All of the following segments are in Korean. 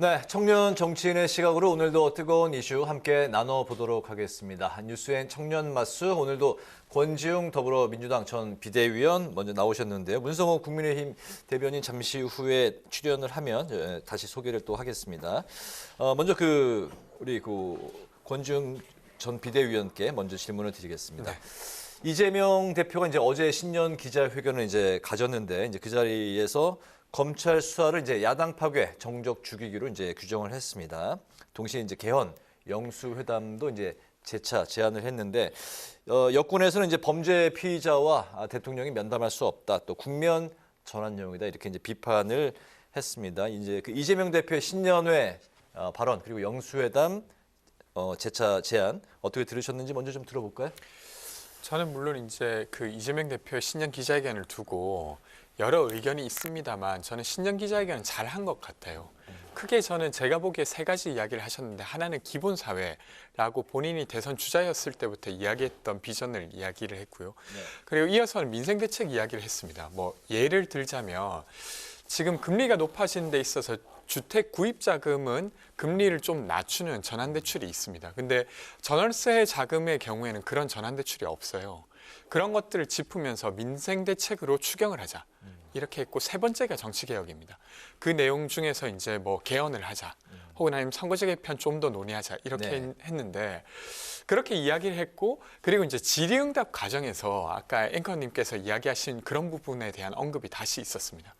네, 청년 정치인의 시각으로 오늘도 뜨거운 이슈 함께 나눠보도록 하겠습니다. 뉴스엔 청년 마스 오늘도 권지웅 더불어민주당 전 비대위원 먼저 나오셨는데요. 문성호 국민의힘 대변인 잠시 후에 출연을 하면 예, 다시 소개를 또 하겠습니다. 어, 먼저 그 우리 그 권지웅 전 비대위원께 먼저 질문을 드리겠습니다. 이재명 대표가 이제 어제 신년 기자회견을 이제 가졌는데 이제 그 자리에서 검찰 수사를 이제 야당 파괴, 정적 죽이기로 이제 규정을 했습니다. 동시에 이제 개헌 영수 회담도 이제 재차 제안을 했는데 어, 여권에서는 이제 범죄 피의자와 아, 대통령이 면담할 수 없다. 또 국면 전환용이다 이렇게 이제 비판을 했습니다. 이제 그 이재명 대표의 신년회 어, 발언 그리고 영수회담 어, 재차 제안 어떻게 들으셨는지 먼저 좀 들어볼까요? 저는 물론 이제 그 이재명 대표의 신년 기자회견을 두고 여러 의견이 있습니다만 저는 신년 기자회견은 잘한 것 같아요. 크게 저는 제가 보기에 세 가지 이야기를 하셨는데 하나는 기본 사회라고 본인이 대선 주자였을 때부터 이야기했던 비전을 이야기를 했고요. 네. 그리고 이어서는 민생 대책 이야기를 했습니다. 뭐 예를 들자면 지금 금리가 높아지는 데 있어서 주택 구입 자금은 금리를 좀 낮추는 전환 대출이 있습니다. 근데 전월세 자금의 경우에는 그런 전환 대출이 없어요. 그런 것들을 짚으면서 민생 대책으로 추경을 하자. 이렇게 했고 세 번째가 정치 개혁입니다. 그 내용 중에서 이제 뭐 개헌을 하자. 혹은 아니면 선거제 개편 좀 더 논의하자. 이렇게 네. 했는데 그렇게 이야기를 했고 그리고 이제 질의응답 과정에서 아까 앵커님께서 이야기하신 그런 부분에 대한 언급이 다시 있었습니다.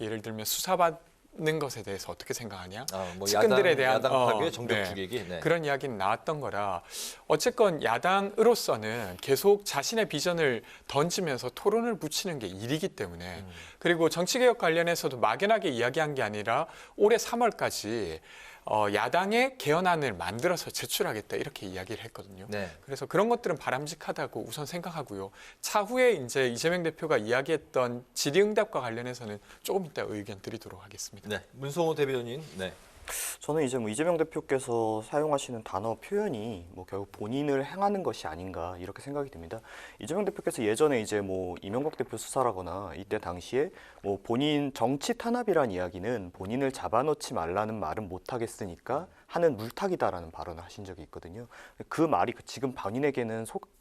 예를 들면 수사받 는 것에 대해서 어떻게 생각하냐? 아, 뭐 측근들에 야당, 대한 야당 어, 파괴, 정적 네. 죽이기. 네. 그런 이야기는 나왔던 거라 어쨌건 야당으로서는 계속 자신의 비전을 던지면서 토론을 붙이는 게 일이기 때문에 음. 그리고 정치개혁 관련해서도 막연하게 이야기한 게 아니라 올해 3월까지 어, 야당의 개헌안을 만들어서 제출하겠다 이렇게 이야기를 했거든요. 네. 그래서 그런 것들은 바람직하다고 우선 생각하고요. 차후에 이제 이재명 대표가 이야기했던 질의응답과 관련해서는 조금 이따 의견 드리도록 하겠습니다. 네. 문성호 대변인. 네. 저는 이제 뭐 이재명 대표께서 사용하시는 단어 표현이 뭐 결국 본인을 행하는 것이 아닌가 이렇게 생각이 듭니다. 이재명 대표께서 예전에 이제 뭐 이명박 대표 수사라거나 이때 당시에 뭐 본인 정치 탄압이란 이야기는 본인을 잡아놓지 말라는 말은 못 하겠으니까 하는 물타기다라는 발언을 하신 적이 있거든요. 그 말이 그 지금 본인에게는 속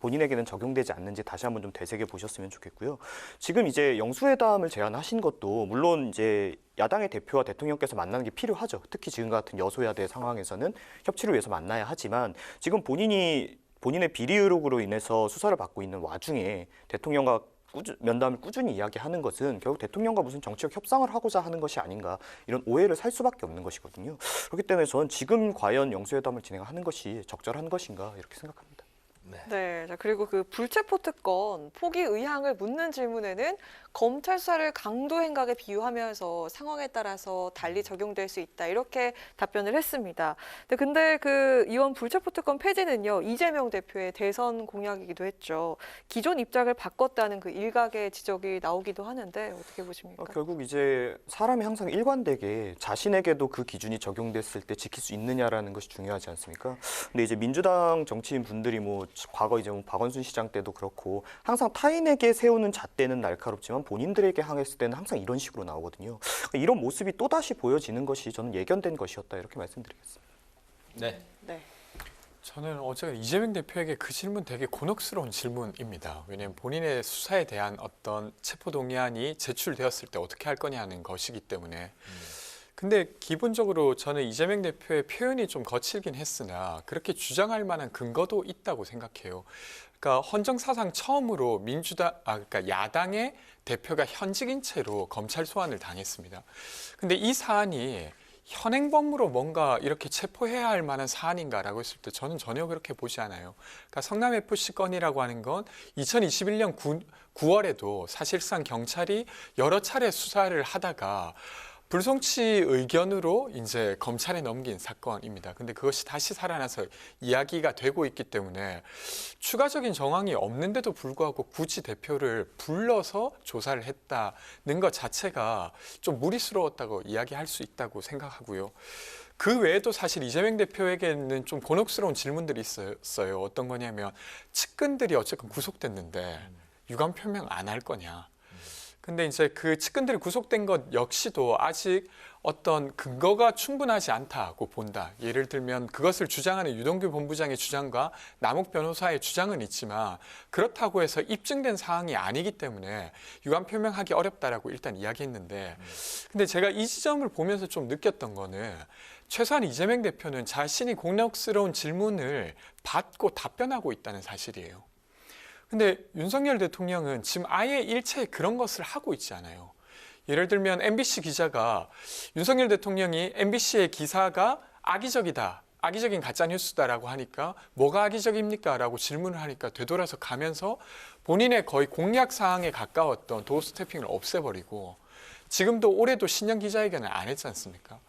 본인에게는 적용되지 않는지 다시 한번 좀 되새겨 보셨으면 좋겠고요. 지금 이제 영수회담을 제안하신 것도 물론 이제 야당의 대표와 대통령께서 만나는 게 필요하죠. 특히 지금 같은 여소야대 상황에서는 협치를 위해서 만나야 하지만 지금 본인이 본인의 비리 의혹으로 인해서 수사를 받고 있는 와중에 대통령과 꾸준, 면담을 꾸준히 이야기하는 것은 결국 대통령과 무슨 정치적 협상을 하고자 하는 것이 아닌가 이런 오해를 살 수밖에 없는 것이거든요. 그렇기 때문에 저는 지금 과연 영수회담을 진행하는 것이 적절한 것인가 이렇게 생각합니다. 네. 네, 자, 그리고 그 불체포 특권 포기 의향을 묻는 질문에는 검찰 수사를 강도 행각에 비유하면서 상황에 따라서 달리 적용될 수 있다 이렇게 답변을 했습니다. 근데, 근데 그 이원 불체포 특권 폐지는요 이재명 대표의 대선 공약이기도 했죠. 기존 입장을 바꿨다는 그 일각의 지적이 나오기도 하는데 어떻게 보십니까? 어, 결국 이제 사람이 항상 일관되게 자신에게도 그 기준이 적용됐을 때 지킬 수 있느냐라는 것이 중요하지 않습니까? 근데 이제 민주당 정치인 분들이 뭐 과거 이제 뭐 박원순 시장 때도 그렇고 항상 타인에게 세우는 잣대는 날카롭지만 본인들에게 향했을 때는 항상 이런 식으로 나오거든요. 이런 모습이 또 다시 보여지는 것이 저는 예견된 것이었다 이렇게 말씀드리겠습니다. 네. 네. 저는 어제 이재명 대표에게 그 질문 되게 곤혹스러운 질문입니다. 왜냐하면 본인의 수사에 대한 어떤 체포동의안이 제출되었을 때 어떻게 할 거냐는 것이기 때문에. 근데 기본적으로 저는 이재명 대표의 표현이 좀 거칠긴 했으나 그렇게 주장할 만한 근거도 있다고 생각해요. 그러니까 헌정 사상 처음으로 민주당, 아, 그러니까 야당의 대표가 현직인 채로 검찰 소환을 당했습니다. 근데 이 사안이 현행범으로 뭔가 이렇게 체포해야 할 만한 사안인가라고 했을 때 저는 전혀 그렇게 보지 않아요. 그러니까 성남 FC 건이라고 하는 건 2021년 9, 9월에도 사실상 경찰이 여러 차례 수사를 하다가 불송치 의견으로 이제 검찰에 넘긴 사건입니다. 근데 그것이 다시 살아나서 이야기가 되고 있기 때문에 추가적인 정황이 없는데도 불구하고 굳이 대표를 불러서 조사를 했다는 것 자체가 좀 무리스러웠다고 이야기할 수 있다고 생각하고요. 그 외에도 사실 이재명 대표에게는 좀 곤혹스러운 질문들이 있었어요. 어떤 거냐면 측근들이 어쨌건 구속됐는데 유감 표명 안 할 거냐. 근데 이제 그 측근들이 구속된 것 역시도 아직 어떤 근거가 충분하지 않다고 본다. 예를 들면 그것을 주장하는 유동규 본부장의 주장과 남욱 변호사의 주장은 있지만 그렇다고 해서 입증된 사항이 아니기 때문에 유감 표명하기 어렵다라고 일단 이야기했는데 근데 제가 이 지점을 보면서 좀 느꼈던 거는 최소한 이재명 대표는 자신이 곤혹스러운 질문을 받고 답변하고 있다는 사실이에요. 근데 윤석열 대통령은 지금 아예 일체 그런 것을 하고 있지 않아요. 예를 들면 MBC 기자가 윤석열 대통령이 MBC의 기사가 악의적이다. 악의적인 가짜 뉴스다라고 하니까 뭐가 악의적입니까? 라고 질문을 하니까 되돌아서 가면서 본인의 거의 공약 사항에 가까웠던 도어 스태핑을 없애버리고 지금도 올해도 신년 기자회견을 안 했지 않습니까?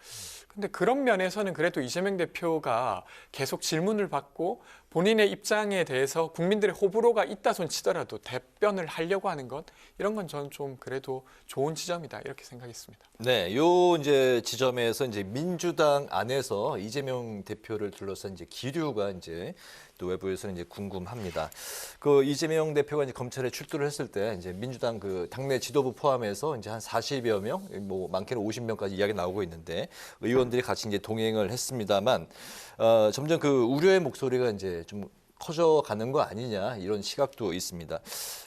근데 그런 면에서는 그래도 이재명 대표가 계속 질문을 받고 본인의 입장에 대해서 국민들의 호불호가 있다 손 치더라도 답변을 하려고 하는 것 이런 건 저는 좀 그래도 좋은 지점이다 이렇게 생각했습니다. 네, 요 이제 지점에서 이제 민주당 안에서 이재명 대표를 둘러싼 이제 기류가 이제 또 외부에서는 이제 궁금합니다. 그 이재명 대표가 이제 검찰에 출두를 했을 때 이제 민주당 그 당내 지도부 포함해서 이제 한 40여 명, 뭐 많게는 50명까지 이야기 나오고 있는데 의원들이 같이 이제 동행을 했습니다만 어, 점점 그 우려의 목소리가 이제 좀 커져가는 거 아니냐 이런 시각도 있습니다.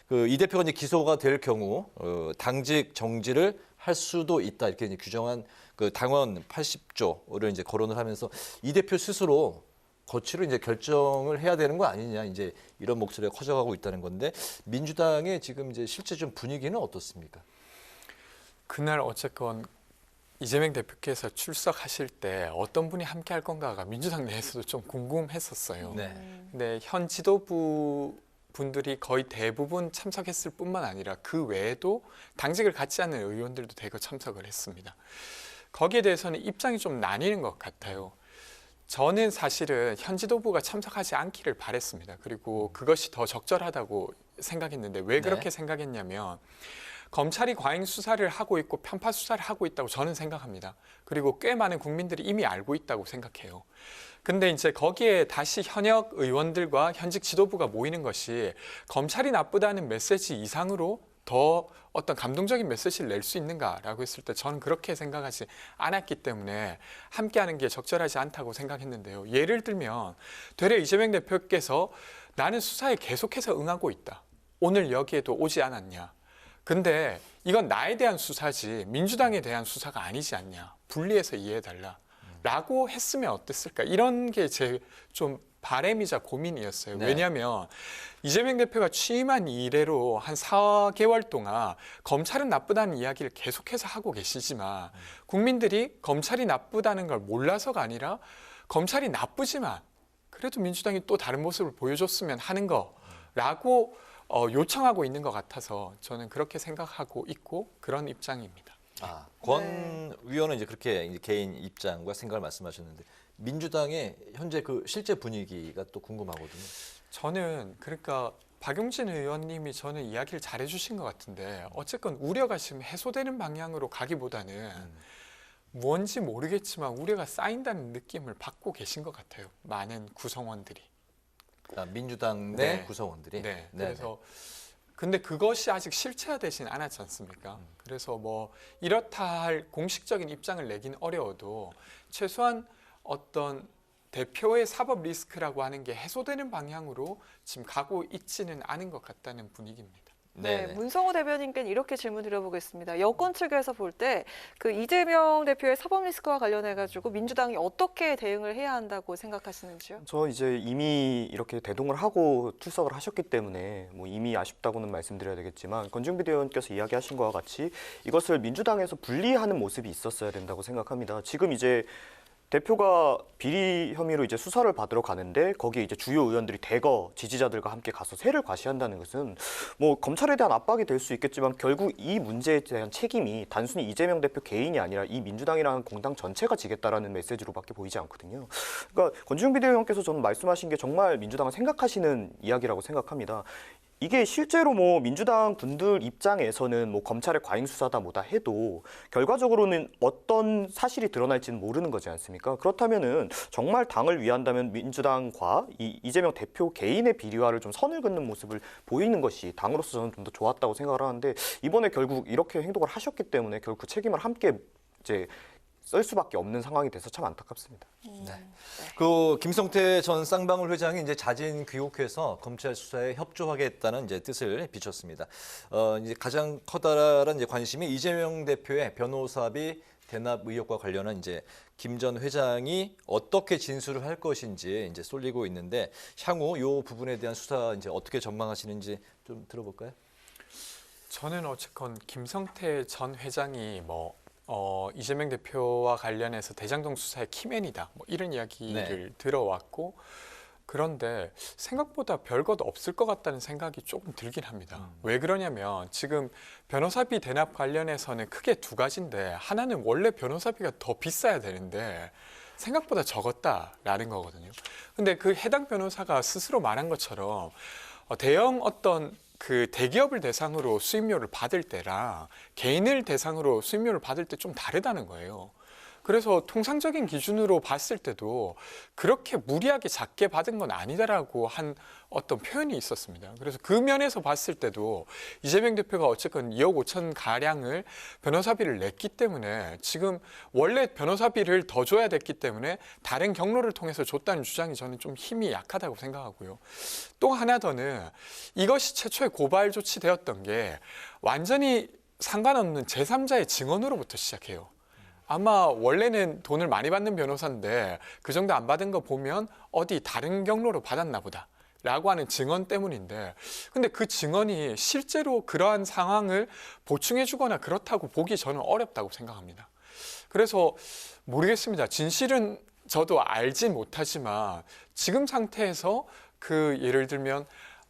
그 이 대표가 이제 기소가 될 경우 어, 당직 정지를 할 수도 있다 이렇게 이제 규정한 그 당원 80조를 이제 거론을 하면서 이 대표 스스로 거치로 이제 결정을 해야 되는 거 아니냐 이제 이런 목소리가 커져가고 있다는 건데 민주당의 지금 이제 실제 좀 분위기는 어떻습니까? 그날 어쨌건 이재명 대표께서 출석하실 때 어떤 분이 함께 할 건가가 민주당 내에서도 좀 궁금했었어요. 네. 근데 현 지도부 분들이 거의 대부분 참석했을 뿐만 아니라 그 외에도 당직을 갖지 않는 의원들도 대거 참석을 했습니다. 거기에 대해서는 입장이 좀 나뉘는 것 같아요. 저는 사실은 현 지도부가 참석하지 않기를 바랬습니다. 그리고 그것이 더 적절하다고 생각했는데 왜 그렇게 네. 생각했냐면 검찰이 과잉 수사를 하고 있고 편파 수사를 하고 있다고 저는 생각합니다. 그리고 꽤 많은 국민들이 이미 알고 있다고 생각해요. 근데 이제 거기에 다시 현역 의원들과 현직 지도부가 모이는 것이 검찰이 나쁘다는 메시지 이상으로 더 어떤 감동적인 메시지를 낼 수 있는가라고 했을 때 저는 그렇게 생각하지 않았기 때문에 함께하는 게 적절하지 않다고 생각했는데요. 예를 들면 되레 이재명 대표께서 나는 수사에 계속해서 응하고 있다. 오늘 여기에도 오지 않았냐. 근데 이건 나에 대한 수사지 민주당에 대한 수사가 아니지 않냐. 분리해서 이해해달라. 라고 했으면 어땠을까? 이런 게 제 좀 바램이자 고민이었어요. 네. 왜냐하면 이재명 대표가 취임한 이래로 한 4개월 동안 검찰은 나쁘다는 이야기를 계속해서 하고 계시지만 국민들이 검찰이 나쁘다는 걸 몰라서가 아니라 검찰이 나쁘지만 그래도 민주당이 또 다른 모습을 보여줬으면 하는 거라고 어, 요청하고 있는 것 같아서 저는 그렇게 생각하고 있고 그런 입장입니다. 아, 권 위원은 이제 그렇게 이제 개인 입장과 생각을 말씀하셨는데 민주당의 현재 그 실제 분위기가 또 궁금하거든요. 저는 그러니까 박용진 의원님이 저는 이야기를 잘해 주신 것 같은데 어쨌건 우려가 지금 해소되는 방향으로 가기보다는 음. 뭔지 모르겠지만 우려가 쌓인다는 느낌을 받고 계신 것 같아요. 많은 구성원들이. 아, 민주당 내 네. 구성원들이. 네. 그래서 근데 그것이 아직 실체화되진 않았지 않습니까? 음. 그래서 뭐 이렇다 할 공식적인 입장을 내긴 어려워도 최소한 어떤 대표의 사법 리스크라고 하는 게 해소되는 방향으로 지금 가고 있지는 않은 것 같다는 분위기입니다. 네, 네네. 문성호 대변인께 이렇게 질문 드려보겠습니다. 여권 측에서 볼 때 그 이재명 대표의 사법 리스크와 관련해 가지고 민주당이 어떻게 대응을 해야 한다고 생각하시는지요? 저 이제 이미 이렇게 대동을 하고 출석을 하셨기 때문에 뭐 이미 아쉽다고는 말씀드려야 되겠지만 권중비 대원께서 이야기하신 것과 같이 이것을 민주당에서 분리하는 모습이 있었어야 된다고 생각합니다. 지금 이제 대표가 비리 혐의로 이제 수사를 받으러 가는데 거기에 이제 주요 의원들이 대거 지지자들과 함께 가서 세를 과시한다는 것은 뭐 검찰에 대한 압박이 될 수 있겠지만 결국 이 문제에 대한 책임이 단순히 이재명 대표 개인이 아니라 이 민주당이라는 공당 전체가 지겠다라는 메시지로밖에 보이지 않거든요. 그러니까 권지웅 비대위원께서 저는 말씀하신 게 정말 민주당을 생각하시는 이야기라고 생각합니다. 이게 실제로 뭐 민주당 분들 입장에서는 뭐 검찰의 과잉 수사다 뭐다 해도 결과적으로는 어떤 사실이 드러날지는 모르는 거지 않습니까? 그렇다면은 정말 당을 위한다면 민주당과 이 이재명 대표 개인의 비리화를 좀 선을 긋는 모습을 보이는 것이 당으로서 저는 좀 더 좋았다고 생각을 하는데 이번에 결국 이렇게 행동을 하셨기 때문에 결국 그 책임을 함께 이제 쓸 수밖에 없는 상황이 돼서 참 안타깝습니다. 네. 그 김성태 전 쌍방울 회장이 이제 자진 귀국해서 검찰 수사에 협조하겠다는 이제 뜻을 비췄습니다. 어, 이제 가장 커다란 이제 관심이 이재명 대표의 변호사비 대납 의혹과 관련한 이제 김 전 회장이 어떻게 진술을 할 것인지 이제 쏠리고 있는데 향후 요 부분에 대한 수사 이제 어떻게 전망하시는지 좀 들어볼까요? 저는 어쨌건 김성태 전 회장이 뭐 어, 이재명 대표와 관련해서 대장동 수사의 키맨이다 뭐 이런 이야기를 들어왔고 그런데 생각보다 별것 없을 것 같다는 생각이 조금 들긴 합니다. 왜 그러냐면 지금 변호사비 대납 관련해서는 크게 두 가지인데 하나는 원래 변호사비가 더 비싸야 되는데 생각보다 적었다라는 거거든요. 근데 그 해당 변호사가 스스로 말한 것처럼 어, 대형 어떤 그 대기업을 대상으로 수임료를 받을 때랑 개인을 대상으로 수임료를 받을 때 좀 다르다는 거예요. 그래서 통상적인 기준으로 봤을 때도 그렇게 무리하게 작게 받은 건 아니다라고 한 어떤 표현이 있었습니다. 그래서 그 면에서 봤을 때도 이재명 대표가 어쨌건 2억 5천 가량을 변호사비를 냈기 때문에 지금 원래 변호사비를 더 줘야 됐기 때문에 다른 경로를 통해서 줬다는 주장이 저는 좀 힘이 약하다고 생각하고요. 또 하나 더는 이것이 최초의 고발 조치되었던 게 완전히 상관없는 제3자의 증언으로부터 시작해요. 아마 원래는 돈을 많이 받는 변호사인데 그 정도 안 받은 거 보면 어디 다른 경로로 받았나 보다. 라고 하는 증언 때문인데 근데 그 증언이 실제로 그러한 상황을 보충해 주거나 그렇다고 보기 저는 어렵다고 생각합니다. 그래서 모르겠습니다. 진실은 저도 알진 못하지만 지금 상태에서 그 예를 들면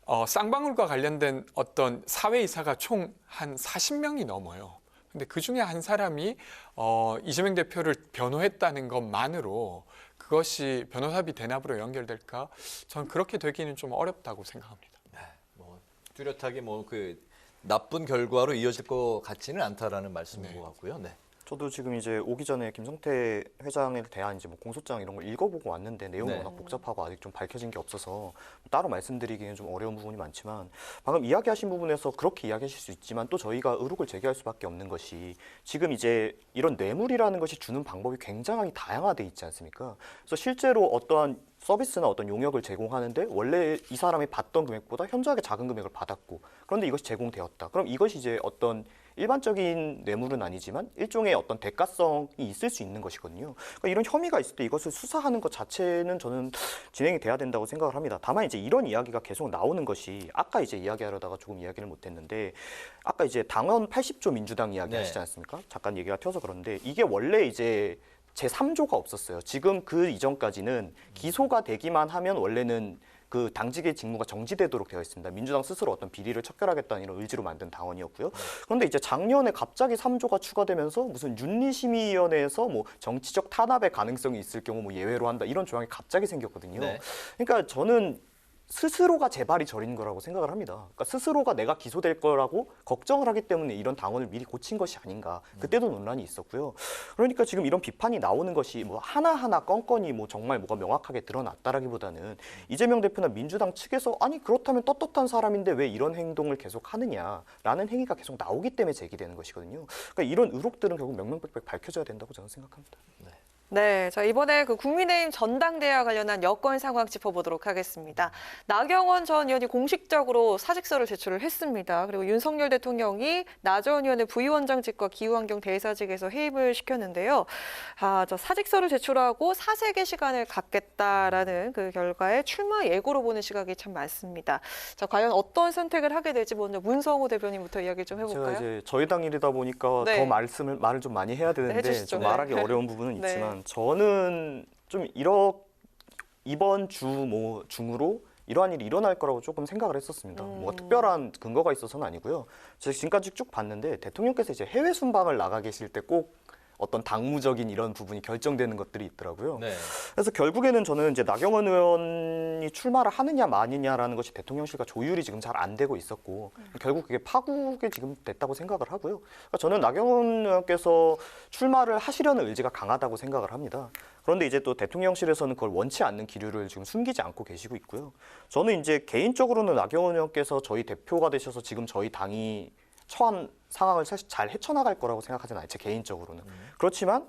어, 쌍방울과 관련된 어떤 사회 이사가 총 한 40명이 넘어요. 근데 그 중에 한 사람이 어, 이재명 대표를 변호했다는 것만으로 그것이 변호사비 대납으로 연결될까? 저는 그렇게 되기는 좀 어렵다고 생각합니다. 뭐 뚜렷하게 뭐 그 나쁜 결과로 이어질 것 같지는 않다라는 말씀인 네. 것 같고요. 네. 저도 지금 이제 오기 전에 김성태 회장에 대한 이제 뭐 공소장 이런 걸 읽어보고 왔는데 내용이 네. 워낙 복잡하고 아직 좀 밝혀진 게 없어서 따로 말씀드리기는 좀 어려운 부분이 많지만 방금 이야기하신 부분에서 그렇게 이야기하실 수 있지만 또 저희가 의혹을 제기할 수밖에 없는 것이 지금 이제 이런 뇌물이라는 것이 주는 방법이 굉장히 다양화돼 있지 않습니까? 그래서 실제로 어떠한 서비스나 어떤 용역을 제공하는데 원래 이 사람이 받던 금액보다 현저하게 작은 금액을 받았고 그런데 이것이 제공되었다. 그럼 이것이 이제 어떤 일반적인 뇌물은 아니지만 일종의 어떤 대가성이 있을 수 있는 것이거든요. 그러니까 이런 혐의가 있을 때 이것을 수사하는 것 자체는 저는 진행이 돼야 된다고 생각을 합니다. 다만 이제 이런 이야기가 계속 나오는 것이 아까 이제 이야기하려다가 조금 이야기를 못했는데 아까 이제 당원 80조 민주당 이야기 네. 하시지 않습니까? 잠깐 얘기가 튀어서 그런데 이게 원래 이제 제 3조가 없었어요. 지금 그 이전까지는 기소가 되기만 하면 원래는 그 당직의 직무가 정지되도록 되어 있습니다. 민주당 스스로 어떤 비리를 척결하겠다는 이런 의지로 만든 당원이었고요. 그런데 이제 작년에 갑자기 3조가 추가되면서 무슨 윤리심의위원회에서 뭐 정치적 탄압의 가능성이 있을 경우 뭐 예외로 한다 이런 조항이 갑자기 생겼거든요. 네. 그러니까 저는 스스로가 재발이 저린 거라고 생각을 합니다. 그러니까 스스로가 내가 기소될 거라고 걱정을 하기 때문에 이런 당원을 미리 고친 것이 아닌가. 그때도 논란이 있었고요. 그러니까 지금 이런 비판이 나오는 것이 뭐 하나하나 건건이 뭐 정말 뭐가 명확하게 드러났다라기보다는 이재명 대표나 민주당 측에서 아니 그렇다면 떳떳한 사람인데 왜 이런 행동을 계속 하느냐라는 행위가 계속 나오기 때문에 제기되는 것이거든요. 그러니까 이런 의혹들은 결국 명명백백 밝혀져야 된다고 저는 생각합니다. 네, 자 이번에 그 국민의힘 전당대회와 관련한 여권 상황 짚어보도록 하겠습니다. 나경원 전 의원이 공식적으로 사직서를 제출을 했습니다. 그리고 윤석열 대통령이 나전 의원의 부위원장직과 기후환경 대사직에서 해임을 시켰는데요. 아, 저 사직서를 제출하고 사색의 시간을 갖겠다라는 그 결과에 출마 예고로 보는 시각이 참 많습니다. 자, 과연 어떤 선택을 하게 될지 먼저 문성호 대변인부터 이야기 좀 제가 해볼까요? 이제 저희 당일이다 보니까 네. 더 말씀을 말을 좀 많이 해야 되는데 해주시죠. 좀 네. 말하기 어려운 부분은 네. 있지만 저는 좀 이러 이번 주 뭐 중으로 이러한 일이 일어날 거라고 조금 생각을 했었습니다. 음. 뭐 특별한 근거가 있어서는 아니고요. 제가 지금까지 쭉 봤는데 대통령께서 이제 해외 순방을 나가 계실 때꼭 어떤 당무적인 이런 부분이 결정되는 것들이 있더라고요. 네. 그래서 결국에는 저는 이제 나경원 의원이 출마를 하느냐 마느냐라는 것이 대통령실과 조율이 지금 잘 안 되고 있었고 결국 그게 파국에 지금 됐다고 생각을 하고요. 그러니까 저는 나경원 의원께서 출마를 하시려는 의지가 강하다고 생각을 합니다. 그런데 이제 또 대통령실에서는 그걸 원치 않는 기류를 지금 숨기지 않고 계시고 있고요. 저는 이제 개인적으로는 나경원 의원께서 저희 대표가 되셔서 지금 저희 당이 처한 상황을 사실 잘 헤쳐나갈 거라고 생각하지는 않아요. 제 개인적으로는. 그렇지만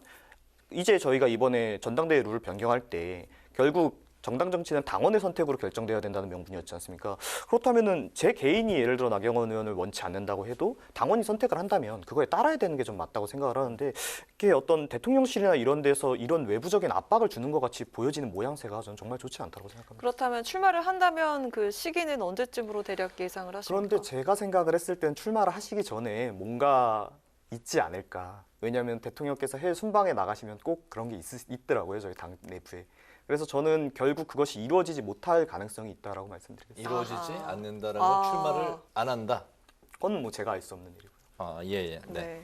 이제 저희가 이번에 전당대회 룰을 변경할 때 결국 정당 정치는 당원의 선택으로 결정돼야 된다는 명분이었지 않습니까? 그렇다면은 제 개인이 예를 들어 나경원 의원을 원치 않는다고 해도 당원이 선택을 한다면 그거에 따라야 되는 게 좀 맞다고 생각을 하는데 이게 어떤 대통령실이나 이런 데서 이런 외부적인 압박을 주는 것 같이 보여지는 모양새가 저는 정말 좋지 않다고 생각합니다. 그렇다면 출마를 한다면 그 시기는 언제쯤으로 대략 예상을 하십니까? 그런데 제가 생각을 했을 땐 출마를 하시기 전에 뭔가 있지 않을까. 왜냐하면 대통령께서 해외 순방에 나가시면 꼭 그런 게 있, 있더라고요 저희 당 내부에. 그래서 저는 결국 그것이 이루어지지 못할 가능성이 있다라고 말씀드리겠습니다. 이루어지지 아하. 않는다라고 아. 출마를 안 한다. 그건 뭐 제가 알 수 없는 일이고요. 아, 예, 예. 네. 네.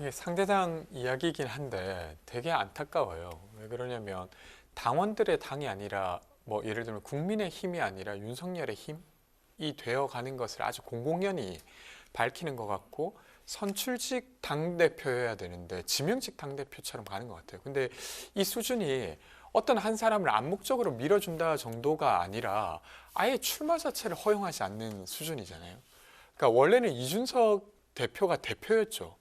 이게 상대당 이야기이긴 한데 되게 안타까워요. 왜 그러냐면 당원들의 당이 아니라 뭐 예를 들면 국민의 힘이 아니라 윤석열의 힘이 되어 가는 것을 아주 공공연히 밝히는 것 같고 선출직 당 대표여야 되는데 지명직 당 대표처럼 가는 것 같아요. 근데 이 수준이 어떤 한 사람을 암묵적으로 밀어준다 정도가 아니라 아예 출마 자체를 허용하지 않는 수준이잖아요. 그러니까 원래는 이준석 대표가 대표였죠.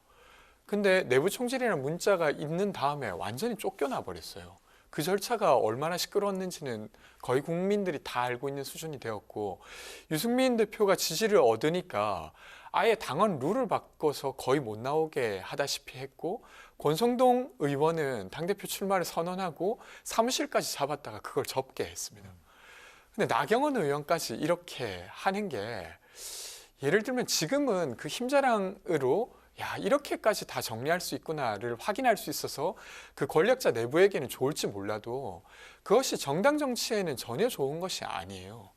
근데 내부 총질이라는 문자가 있는 다음에 완전히 쫓겨나 버렸어요. 그 절차가 얼마나 시끄러웠는지는 거의 국민들이 다 알고 있는 수준이 되었고 유승민 대표가 지지를 얻으니까 아예 당원 룰을 바꿔서 거의 못 나오게 하다시피 했고 권성동 의원은 당대표 출마를 선언하고 사무실까지 잡았다가 그걸 접게 했습니다. 근데 나경원 의원까지 이렇게 하는 게 예를 들면 지금은 그 힘자랑으로 야 이렇게까지 다 정리할 수 있구나를 확인할 수 있어서 그 권력자 내부에게는 좋을지 몰라도 그것이 정당 정치에는 전혀 좋은 것이 아니에요.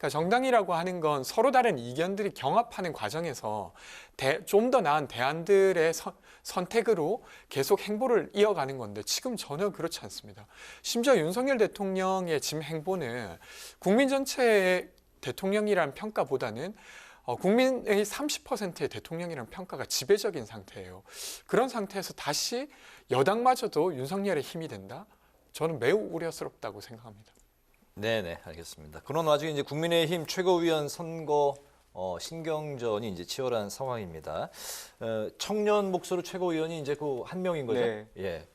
그러니까 정당이라고 하는 건 서로 다른 이견들이 경합하는 과정에서 좀 더 나은 대안들의 선, 선택으로 계속 행보를 이어가는 건데 지금 전혀 그렇지 않습니다. 심지어 윤석열 대통령의 지금 행보는 국민 전체의 대통령이라는 평가보다는 어, 국민의 30%의 대통령이라는 평가가 지배적인 상태예요. 그런 상태에서 다시 여당마저도 윤석열의 힘이 된다? 저는 매우 우려스럽다고 생각합니다. 네, 네, 알겠습니다. 그런 와중에 이제 국민의힘 최고위원 선거 어, 신경전이 이제 치열한 상황입니다. 어, 청년 목소리 최고위원이 이제 그 한 명인 거죠. 네. 예.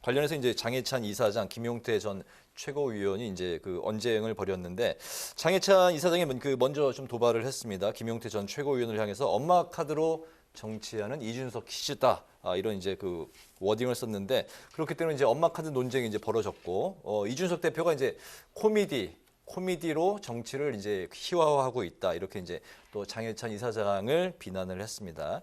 관련해서 이제 장해찬 이사장, 김용태 전 최고위원이 이제 그 언쟁을 벌였는데 장해찬 이사장이 먼- 그 먼저 좀 도발을 했습니다. 김용태 전 최고위원을 향해서 엄마 카드로 정치하는 이준석 퀴즈다. 아, 이런 이제 그 워딩을 썼는데 그렇기 때문에 이제 엄마 카드 논쟁이 이제 벌어졌고 어, 이준석 대표가 이제 코미디 코미디로 정치를 이제 희화화하고 있다 이렇게 이제 또 장해찬 이사장을 비난을 했습니다.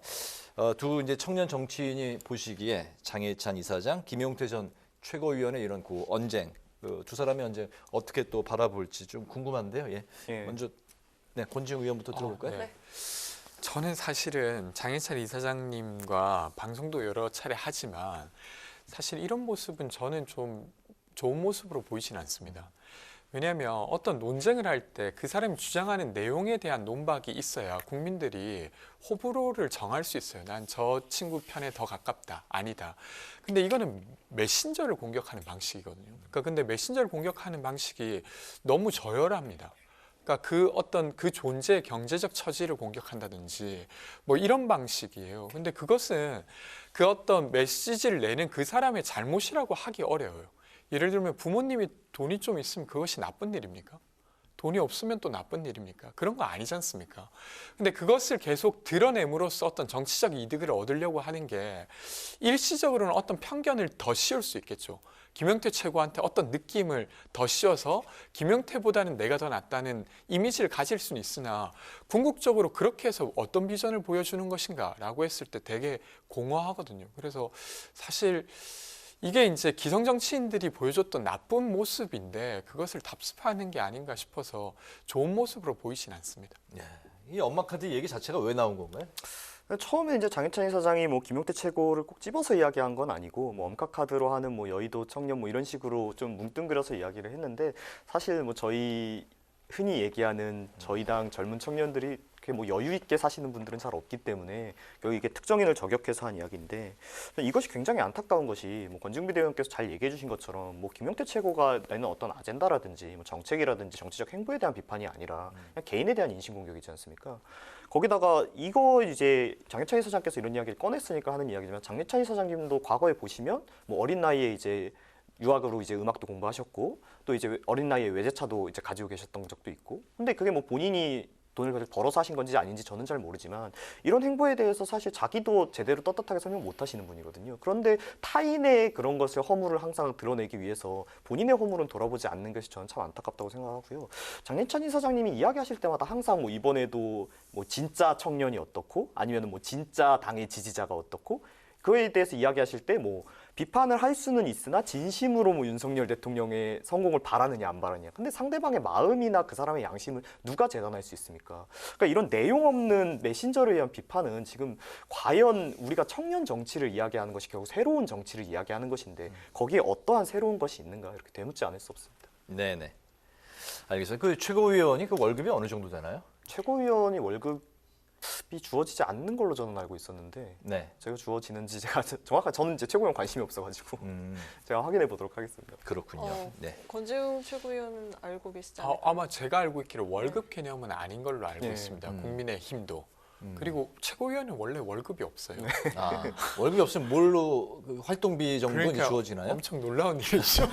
어, 두 이제 청년 정치인이 보시기에 장해찬 이사장, 김용태 전 최고위원의 이런 그 언쟁 그 두 사람의 언쟁 어떻게 또 바라볼지 좀 궁금한데요. 예. 예. 먼저 네 권지웅 의원부터 들어볼까요? 어, 네. 저는 사실은 장해찬 이사장님과 방송도 여러 차례 하지만 사실 이런 모습은 저는 좀 좋은 모습으로 보이진 않습니다. 왜냐하면 어떤 논쟁을 할 때 그 사람이 주장하는 내용에 대한 논박이 있어야 국민들이 호불호를 정할 수 있어요. 난 저 친구 편에 더 가깝다, 아니다. 근데 이거는 메신저를 공격하는 방식이거든요. 그러니까 근데 메신저를 공격하는 방식이 너무 저열합니다. 그러니까 그 어떤 그 존재의 경제적 처지를 공격한다든지 뭐 이런 방식이에요. 근데 그것은 그 어떤 메시지를 내는 그 사람의 잘못이라고 하기 어려워요. 예를 들면 부모님이 돈이 좀 있으면 그것이 나쁜 일입니까? 돈이 없으면 또 나쁜 일입니까? 그런 거 아니지 않습니까? 근데 그것을 계속 드러냄으로써 어떤 정치적 이득을 얻으려고 하는 게 일시적으로는 어떤 편견을 더 씌울 수 있겠죠. 김영태 최고한테 어떤 느낌을 더 씌워서 김영태보다는 내가 더 낫다는 이미지를 가질 수는 있으나 궁극적으로 그렇게 해서 어떤 비전을 보여주는 것인가라고 했을 때 되게 공허하거든요. 그래서 사실 이게 이제 기성 정치인들이 보여줬던 나쁜 모습인데 그것을 답습하는 게 아닌가 싶어서 좋은 모습으로 보이진 않습니다. 예. 이 엄마 카드 얘기 자체가 왜 나온 건가요? 처음에 이제 장해찬 이사장이 뭐 김용태 최고를 꼭 집어서 이야기한 건 아니고 뭐 엄카 카드로 하는 뭐 여의도 청년 뭐 이런 식으로 좀 뭉뚱그려서 이야기를 했는데 사실 뭐 저희 흔히 얘기하는 저희 당 젊은 청년들이 그렇게 뭐 여유 있게 사시는 분들은 잘 없기 때문에 결국 이게 특정인을 저격해서 한 이야기인데 이것이 굉장히 안타까운 것이 뭐 권지웅 비대위원께서 잘 얘기해 주신 것처럼 뭐 김용태 최고가 내는 어떤 아젠다라든지 뭐 정책이라든지 정치적 행보에 대한 비판이 아니라 그냥 개인에 대한 인신 공격이지 않습니까? 거기다가 이거 이제 장례찬 이사장께서 이런 이야기를 꺼냈으니까 하는 이야기지만 장례찬 이사장님도 과거에 보시면 뭐 어린 나이에 이제 유학으로 이제 음악도 공부하셨고 또 이제 어린 나이에 외제차도 이제 가지고 계셨던 적도 있고 근데 그게 뭐 본인이 돈을 벌어서 하신 건지 아닌지 저는 잘 모르지만 이런 행보에 대해서 사실 자기도 제대로 떳떳하게 설명 못 하시는 분이거든요. 그런데 타인의 그런 것을 허물을 항상 드러내기 위해서 본인의 허물은 돌아보지 않는 것이 저는 참 안타깝다고 생각하고요. 장례찬 이사장님이 이야기하실 때마다 항상 뭐 이번에도 뭐 진짜 청년이 어떻고 아니면 뭐 진짜 당의 지지자가 어떻고 그에 대해서 이야기하실 때뭐 비판을 할 수는 있으나 진심으로 뭐 윤석열 대통령의 성공을 바라느냐 안 바라느냐. 근데 상대방의 마음이나 그 사람의 양심을 누가 재단할 수 있습니까? 그러니까 이런 내용 없는 메신저를 위한 비판은 지금 과연 우리가 청년 정치를 이야기하는 것이 결국 새로운 정치를 이야기하는 것인데 거기에 어떠한 새로운 것이 있는가 이렇게 되묻지 않을 수 없습니다. 네네. 알겠어요. 그 최고위원이 그 월급이 어느 정도 되나요? 최고위원이 월급 이 주어지지 않는 걸로 저는 알고 있었는데 네. 제가 주어지는지 제가 정확하게 저는 이제 최고위원 관심이 없어가지고 음, 제가 확인해 보도록 하겠습니다. 그렇군요. 어. 네. 권지웅 최고위원은 알고 계시지 아? 아마 제가 알고 있기로 월급 개념은 아닌 걸로 알고 네. 있습니다. 음. 국민의힘도 음. 그리고 최고위원은 원래 월급이 없어요. 아, 월급이 없으면 뭘로 그 활동비 정도는 그러니까 주어지나요? 엄청 놀라운 일이죠.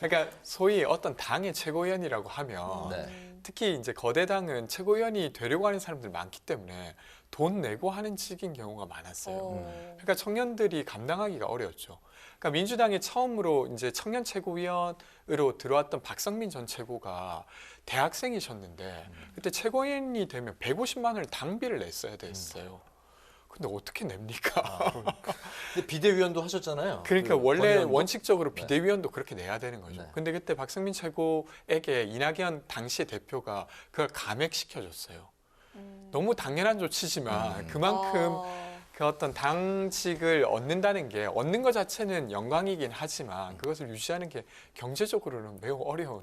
그러니까 소위 어떤 당의 최고위원이라고 하면 네. 특히 이제 거대 당은 최고위원이 되려고 하는 사람들 많기 때문에 돈 내고 하는 직인 경우가 많았어요. 어. 그러니까 청년들이 감당하기가 어려웠죠. 그러니까 민주당이 처음으로 이제 청년 최고위원으로 들어왔던 박성민 전 최고가 대학생이셨는데 그때 최고위원이 되면 150만 원을 당비를 냈어야 됐어요. 근데 어떻게 냅니까? 근데 비대위원도 하셨잖아요. 그러니까 그 원래 권 의원도? 원칙적으로 네. 비대위원도 그렇게 내야 되는 거죠. 네. 근데 그때 박성민 최고에게 이낙연 당시 대표가 그걸 감액시켜줬어요. 음. 너무 당연한 조치지만 음. 그만큼 아. 그 어떤 당직을 얻는다는 게 얻는 것 자체는 영광이긴 하지만 그것을 유지하는 게 경제적으로는 매우 어려운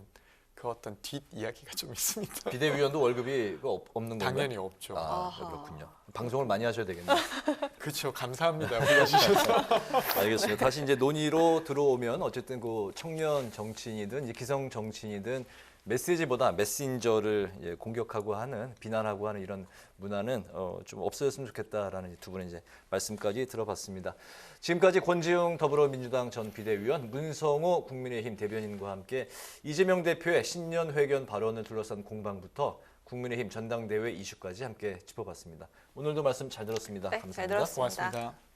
그 어떤 뒷 이야기가 좀 있습니다. 비대위원도 월급이 그 없- 없는 건가요? 당연히 없죠. 아. 그렇군요. 방송을 많이 하셔야 되겠네요. 그렇죠. 감사합니다. 불러주셔서. 알겠습니다. 다시 이제 논의로 들어오면 어쨌든 그 청년 정치인이든 이제 기성 정치인이든 메시지보다 메신저를 예, 공격하고 하는 비난하고 하는 이런 문화는 어, 좀 없어졌으면 좋겠다라는 두 분의 이제 말씀까지 들어봤습니다. 지금까지 권지웅 더불어민주당 전 비대위원, 문성호 국민의힘 대변인과 함께 이재명 대표의 신년 회견 발언을 둘러싼 공방부터 국민의힘 전당대회 이슈까지 함께 짚어봤습니다. 오늘도 말씀 잘 들었습니다. 네, 잘 감사합니다. 들었습니다. 고맙습니다.